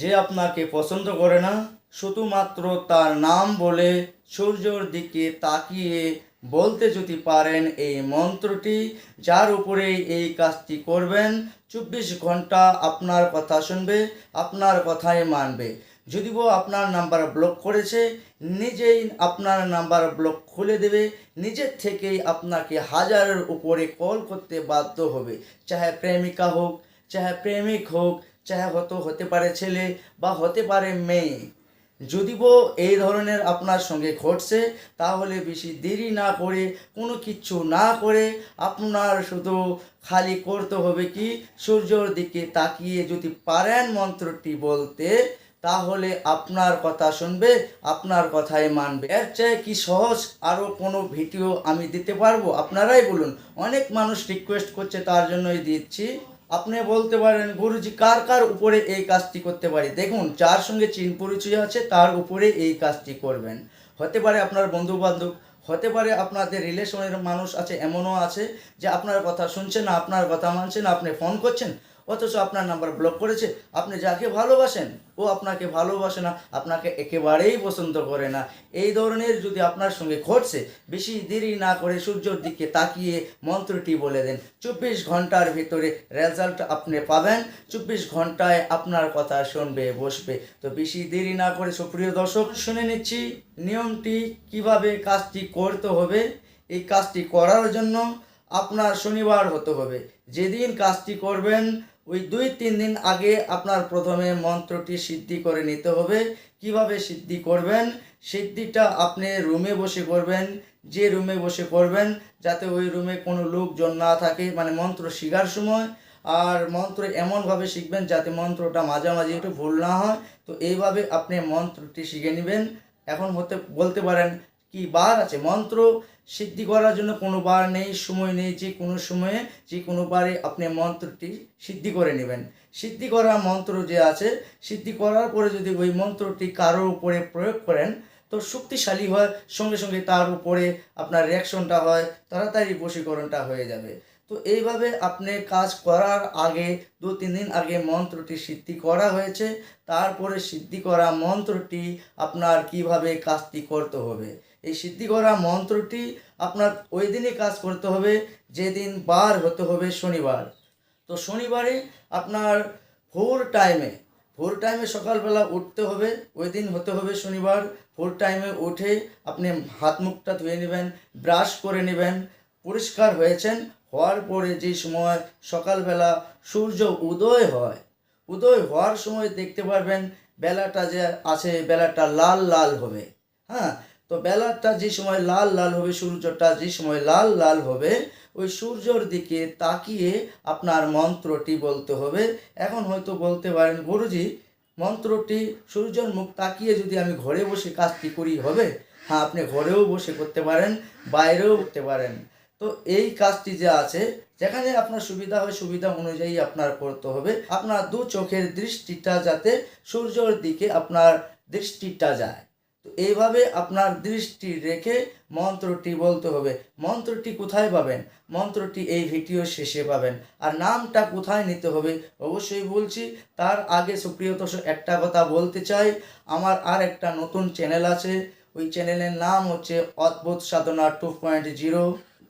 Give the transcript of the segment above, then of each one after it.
যে আপনাকে পছন্দ করে না, শুধুমাত্র তার নাম বলে সূর্যর দিকে তাকিয়ে বলতে যদি পারেন এই মন্ত্রটি, যার উপরে এই কাজটি করবেন, চব্বিশ ঘণ্টা আপনার কথা শুনবে, আপনার কথাই মানবে। যদিও আপনার নাম্বার ব্লক করেছে, নিজেই আপনার নাম্বার ব্লক খুলে দেবে, নিজের থেকেই আপনাকে হাজারের উপরে কল করতে বাধ্য হবে। চাহে প্রেমিকা হোক, চাহে প্রেমিক হোক চাহে হতো পারে ছেলে বা হতে পারে মেয়ে। যদিও এই ধরনের আপনার সঙ্গে ঘটছে, তাহলে বেশি দেরি না করে, কোনো কিচ্ছু না করে আপনার শুধু খালি করতে হবে কি? সূর্যর দিকে তাকিয়ে যদি পারেন মন্ত্রটি বলতে, তাহলে আপনার কথা শুনবে, আপনার কথাই মানবে। এর চেয়ে কি সহজ? আরও কোনো ভিডিও আমি দিতে পারব? আপনারাই বলুন। অনেক মানুষ রিকোয়েস্ট করছে, তার জন্যই দিচ্ছি। আপনি বলতে পারেন, গুরুজি, কার কার উপরে এই কাজটি করতে পারি? দেখুন, যার সঙ্গে চিন পরিচয় আছে, তার উপরে এই কাজটি করবেন। হতে পারে আপনার বন্ধু বান্ধব হতে পারে আপনাদের রিলেশনের মানুষ আছে, এমনও আছে যে আপনার কথা শুনছে না, আপনার কথা মানছে না, আপনি ফোন করছেন অথচ আপনার নাম্বার ব্লক করেছে। আপনি যাকে ভালোবাসেন, ও আপনাকে ভালোবাসে না, আপনাকে একেবারেই পছন্দ করে না। এই ধরনের যদি আপনার সঙ্গে ঘটছে, বেশি দেরি না করে সূর্যর দিকে তাকিয়ে মন্ত্রটি বলে দেন। চব্বিশ ঘণ্টার ভিতরে রেজাল্ট আপনি পাবেন। চব্বিশ ঘন্টায় আপনার কথা শুনবে, বসবে। তো বেশি দেরি না করে সুপ্রিয় দর্শক, শুনে নিচ্ছি নিয়মটি, কীভাবে কাজটি করতে হবে। এই কাজটি করার জন্য আপনার শনিবার হতে হবে। যেদিন কাজটি করবেন ওই দুই, তিন দিন আগে আপনার প্রথমে মন্ত্রটি সিদ্ধি করে নিতে হবে। কীভাবে সিদ্ধি করবেন? সিদ্ধিটা আপনি রুমে বসে করবেন, যে রুমে বসে করবেন, যাতে ওই রুমে কোনো লোকজন না থাকে মানে মন্ত্র শিখার সময়। আর মন্ত্র এমনভাবে শিখবেন যাতে মন্ত্রটা মাঝামাঝি একটু ভুল না হয়। তো এইভাবে আপনি মন্ত্রটি শিখে নেবেন। এখন হতে, বলতে পারেন কি বার আছে? মন্ত্র সিদ্ধি করার জন্য কোনো বার নেই, সময় নেই, যে কোনো সময়ে, যে কোনো বারে আপনি মন্ত্রটি সিদ্ধি করে নেবেন। সিদ্ধি করা মন্ত্র যে আছে, সিদ্ধি করার পরে যদি ওই মন্ত্রটি কারোর উপরে প্রয়োগ করেন, তো শক্তিশালী হয়, সঙ্গে সঙ্গে তার উপরে আপনার রিয়াকশনটা হয়, তাড়াতাড়ি বশীকরণটা হয়ে যাবে। তো এইভাবে আপনি কাজ করার আগে, দু তিন দিন আগে মন্ত্রটি সিদ্ধি করা হয়েছে, তারপরে সিদ্ধি করা মন্ত্রটি আপনার কীভাবে কাজটি করতে হবে? এই সিদ্ধি করা মন্ত্রটি আপনার ওই দিনই কাজ করতে হবে, যেদিন বার হতে হবে শনিবার। তো শনিবারে আপনার ভোর টাইমে ভোর টাইমে সকালবেলা উঠতে হবে, ওই দিন হতে হবে শনিবার। ভোর টাইমে উঠে আপনি হাত মুখটা ধুয়ে নেবেন ব্রাশ করে নেবেন, পরিষ্কার হয়েছেন, হওয়ার পরে যে সময় সকালবেলা সূর্য উদয় হয়, উদয় হওয়ার সময় দেখতে পারবেন বেলাটা যে আছে, বেলাটা লাল লাল হবে। হ্যাঁ তো বেলাটা যে সময় লাল লাল হবে, সূর্যটা যে সময় লাল লাল হবে, ওই সূর্যর দিকে তাকিয়ে আপনার মন্ত্রটি বলতে হবে। এখন হয়তো বলতে পারেন, গুরুজি, মন্ত্রটি সূর্যর মুখ তাকিয়ে যদি আমি ঘরে বসে কাজটি করি হবে? হ্যাঁ আপনি ঘরেও বসে করতে পারেন, বাইরেও করতে পারেন। তো এই কাজটি যে আছে, যেখানে আপনার সুবিধা হয়, সুবিধা অনুযায়ী আপনার করতে হবে। আপনার দু চোখের দৃষ্টিটা যাতে সূর্যর দিকে আপনার দৃষ্টিটা যায়। তো এইভাবে আপনার দৃষ্টি রেখে মন্ত্রটি বলতে হবে। মন্ত্রটি কোথায় পাবেন? মন্ত্রটি এই ভিডিও শেষে পাবেন। আর নামটা কোথায় নিতে হবে? অবশ্যই বলছি, তার আগে সুপ্রিয় একটা কথা বলতে চাই। আমার আর একটা নতুন চ্যানেল আছে। ওই চ্যানেলের নাম হচ্ছে অদ্ভুত সাধনা টু পয়েন্ট জিরো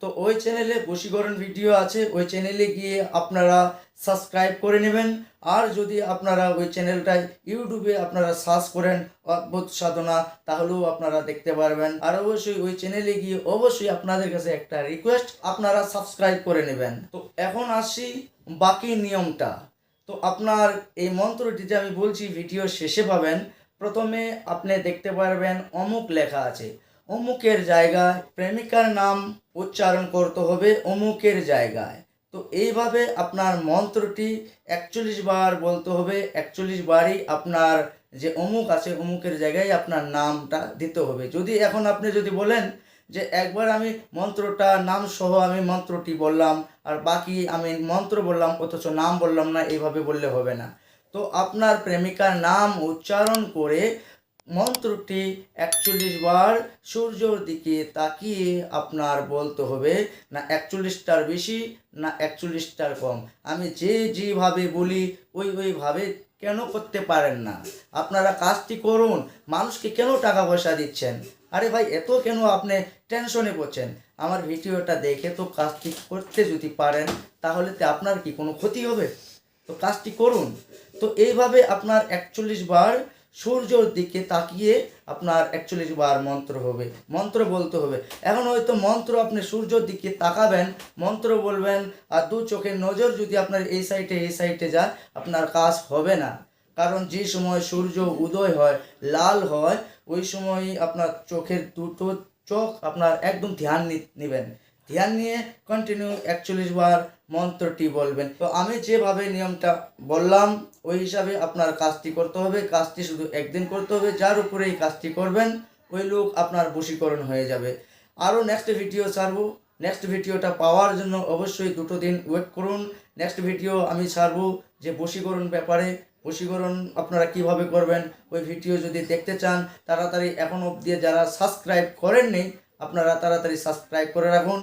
তো ওই চ্যানেলে বশীকরণ ভিডিও আছে, ওই চ্যানেলে গিয়ে আপনারা সাবস্ক্রাইব করে নেবেন। আর যদি আপনারা ওই চ্যানেলটায় ইউটিউবে আপনারা সার্চ করেন অদ্ভুত সাধনা, তাহলেও আপনারা দেখতে পারবেন। আর অবশ্যই ওই চ্যানেলে গিয়ে অবশ্যই আপনাদের কাছে একটা রিকোয়েস্ট আপনারা সাবস্ক্রাইব করে নেবেন। তো এখন আসি বাকি নিয়মটা। তো আপনার এই মন্ত্রটি যে আমি বলছি ভিডিও শেষে পাবেন। প্রথমে আপনি দেখতে পারবেন অমুক লেখা আছে অমুকের জায়গায় প্রেমিকার নাম উচ্চারণ করতে হবে অমুকের জায়গায়। তো এইভাবে আপনার মন্ত্রটি একচল্লিশ বার বলতে হবে, একচল্লিশ বারই আপনার যে অমুক আছে অমুকের জায়গায় আপনার নামটা দিতে হবে। যদি এখন আপনি যদি বলেন যে একবার আমি মন্ত্রটা নাম সহ আমি মন্ত্রটি বললাম আর বাকি আমি মন্ত্র বললাম অথচ নাম বললাম না, এইভাবে বললে হবে না। তো আপনার প্রেমিকার নাম উচ্চারণ করে মন্ত্রটি একচল্লিশ বার সূর্যর দিকে তাকিয়ে আপনার বলতে হবে, না একচল্লিশটার বেশি, না একচল্লিশটার কম। আমি যে যেভাবে বলি, ওই ওইভাবে কেন করতে পারেন না? আপনারা কাজটি করুন। মানুষকে কেন টাকা পয়সা দিচ্ছেন? আরে ভাই, এত কেন আপনি টেনশনে পড়ছেন? আমার ভিডিওটা দেখে তো কাজটি করতে যদি পারেন, তাহলে তো আপনার কি কোনো ক্ষতি হবে? তো কাজটি করুন। তো এইভাবে আপনার একচল্লিশ বার সূর্যর দিকে তাকিয়ে আপনার একচল্লিশ বার মন্ত্র হবে। মন্ত্র বলতে হবে। এখন হয়তো মন্ত্র আপনি সূর্যর দিকে তাকাবেন, মন্ত্র বলবেন, আর দু চোখের নজর যদি আপনার এই সাইডে এই সাইডে যায় আপনার কাজ হবে না। কারণ যে সময় সূর্য উদয় হয়, লাল হয়, ওই সময় আপনার চোখের দুটো চোখ আপনার একদম ধ্যান নেবেন। ধ্যান নিয়ে কন্টিনিউ একচল্লিশ বার মন্ত্রটি বলবেন। তো আমি যেভাবে নিয়মটা বললাম, ওই হিসাবে আপনার কাজটি করতে হবে। কাজটি শুধু একদিন করতে হবে। যার উপরে এই কাজটি করবেন, ওই লোক আপনার বশীকরণ হয়ে যাবে। আরও নেক্সট ভিডিও ছাড়বো। নেক্সট ভিডিওটা পাওয়ার জন্য অবশ্যই দুটো দিন ওয়েট করুন। নেক্সট ভিডিও আমি ছাড়বো যে বশীকরণ ব্যাপারে। বশীকরণ আপনারা কীভাবে করবেন, ওই ভিডিও যদি দেখতে চান, তাড়াতাড়ি এখন অবধি যারা সাবস্ক্রাইব করেননি, আপনারা তাড়াতাড়ি সাবস্ক্রাইব করে রাখুন।